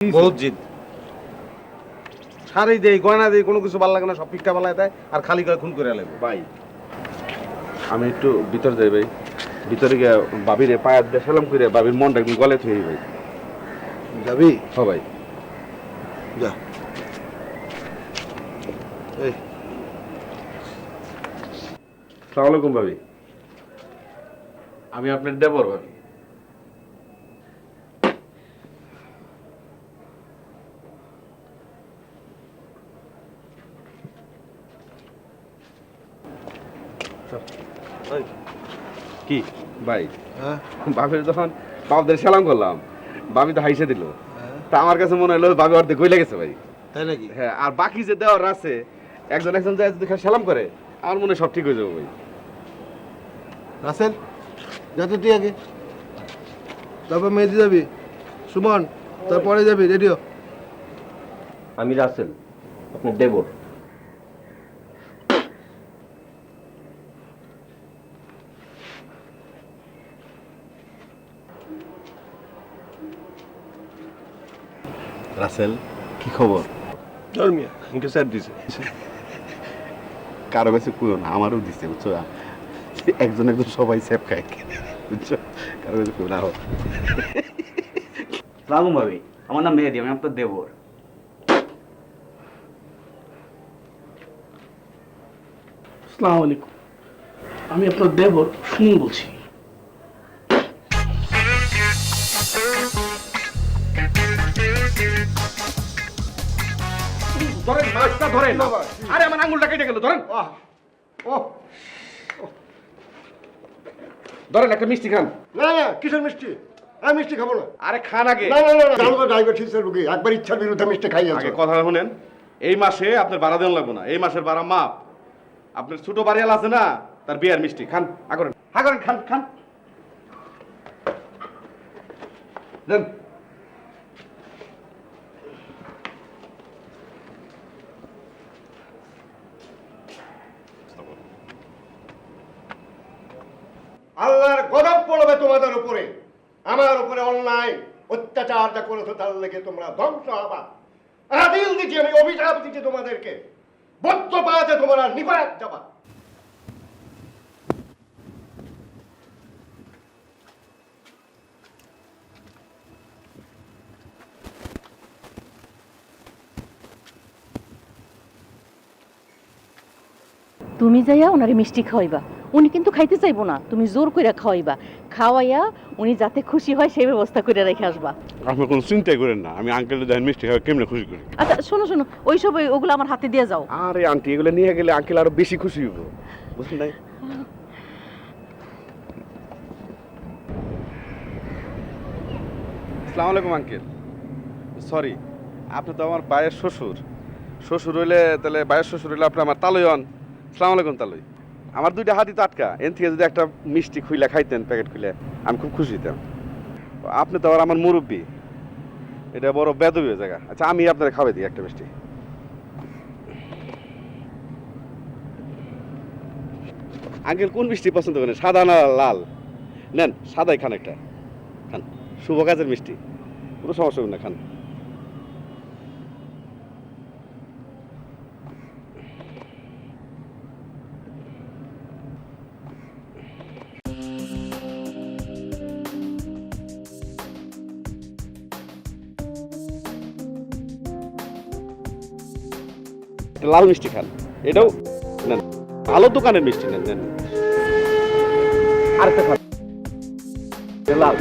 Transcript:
বহুত জিদ। শাড়ি দেই গয়না দেই কোনো কিছু ভালো লাগে না সব পিঠটা বালায় দেয় আর খালি করে খুন করে লাগবে ভাই আমি একটু ভিতর যাই ভাই। ভিতরে গিয়ে বাবিরে পায়ের দিয়ে সালাম করে বাবির মনটা একদম গলে থুই ভাই। যাবি? হ ভাই। যা। এই। সালাম আলাইকুম ভাবি। আমি আপনার দেবর ভাবি। কি? ভাই। হ্যাঁ। বাবির যখন বাবদের সালাম করলাম বাবি তো হাইসে দিল। হ্যাঁ, তা আমার কাছে মনে হলো বাবি অর্ধেক গইলে গেছে ভাই। তাই নাকি? হ্যাঁ আর বাকি যে দেওয়ার আছে একজন একজন যায় যদি সালাম করে আমার মনে হয় সব ঠিক হয়ে যাবে ভাই। রাসেল যাতে তুই আগে। তারপর মেহেদি যাবি সুমন তারপরে যাবি রেডিও। আমি রাসেল আপনার দেবর। রাসেল কি খবর? ধর্মিয়া আমাকে স্যার দিছে। কারও কাছে কুয়ো না আমারও দিছে বুঝছ? একজন একজন সবাই সেপ খায়। বুঝছ? কারও কাছে কুয়ো না হোক ভাবি আমার নাম মেহেদি আমি আপনার দেবর। আসসালামু আলাইকুম। আমি আপনার দেবর সুমন বলছি। ধরেন মাছটা ধরেন। আরে আমার আঙ্গুলটা কেটে গেল ধরেন। ও। ধরেন একটা মিষ্টি খান। না না কিসের মিষ্টি? আমি মিষ্টি খাব না। আরে খান আগে। না না না না জানো তো ডায়াবেটিসের রুগী একবার ইচ্ছার বিরুদ্ধে মিষ্টি খাই আগে কথা শুনেন। এই মাসে আপনার ভাড়া দেন লাগবো না। এই মাসের ভাড়া মাপ আপনার ছোট বাড়িয়াল আছে না তার বিয়ার মিষ্টি। খান আগরেন আগরেন খান খান। দেন। আল্লাহর গজব পড়বে তোমাদের উপরে। আমার উপরে অন্যায়, অত্যাচার যা করেছ তার লেগে তোমরা ধ্বংস হবা। আদিল দিচ্ছি আমি, অভিশাপ দিচ্ছি তোমাদেরকে। বদ্ধ পাতে তোমরা নিপাত যাবা। তুমি যাইয়া ওনারে মিষ্টি খাওয়াইবা। উনি কিন্তু খাইতে চাইব না। তুমি জোর করে খাওয়াইবা। খাওয়াইয়া উনি যাতে খুশি হয় সেই ব্যবস্থা করে রেখে আসবা। আপনি কোনো চিন্তাই করেন না। আমি আঙ্কেল দেন মিষ্টি খাওয়া কেমনে খুশি করি? আচ্ছা শোনো শোনো ওই- ওগুলো আমার হাতে দিয়ে যাও। আরে আন্টি এগুলো নিয়ে গেলে আঙ্কেল আরও বেশি খুশি হইব। বুঝলেন নাই? আসসালামু আলাইকুম আঙ্কেল সরি আপনি তো আমার বায়ের শ্বশুর। শ্বশুর হইলে তাহলে বায়ের শ্বশুর হইলে আপনি আমার তালই হন আসসালামু আলাইকুম তালই। আমার দুইটা হাতি তো আটকা। এন থেকে যদি একটা মিষ্টি খুইলে খাইতেন, প্যাকেট খুলে আমি খুব খুশি হইতাম। আপনি তো আবার আমার মুরব্বী। এটা বড় বেদবীয় জায়গা। আচ্ছা আমি আপনার খাওয়াই দিই একটা মিষ্টি। আঙ্কেল, কোন মিষ্টি পছন্দ করেন? সাদা না লাল? নেন, সাদাই খান একটা। খান, শুভ কাজের মিষ্টি। কোনো সমস্যা হবে না, খান। লাল মিষ্টি খান। এটাও নেন। ভালো দোকানের মিষ্টি নেন নেন। আরেকটা খান। লাল।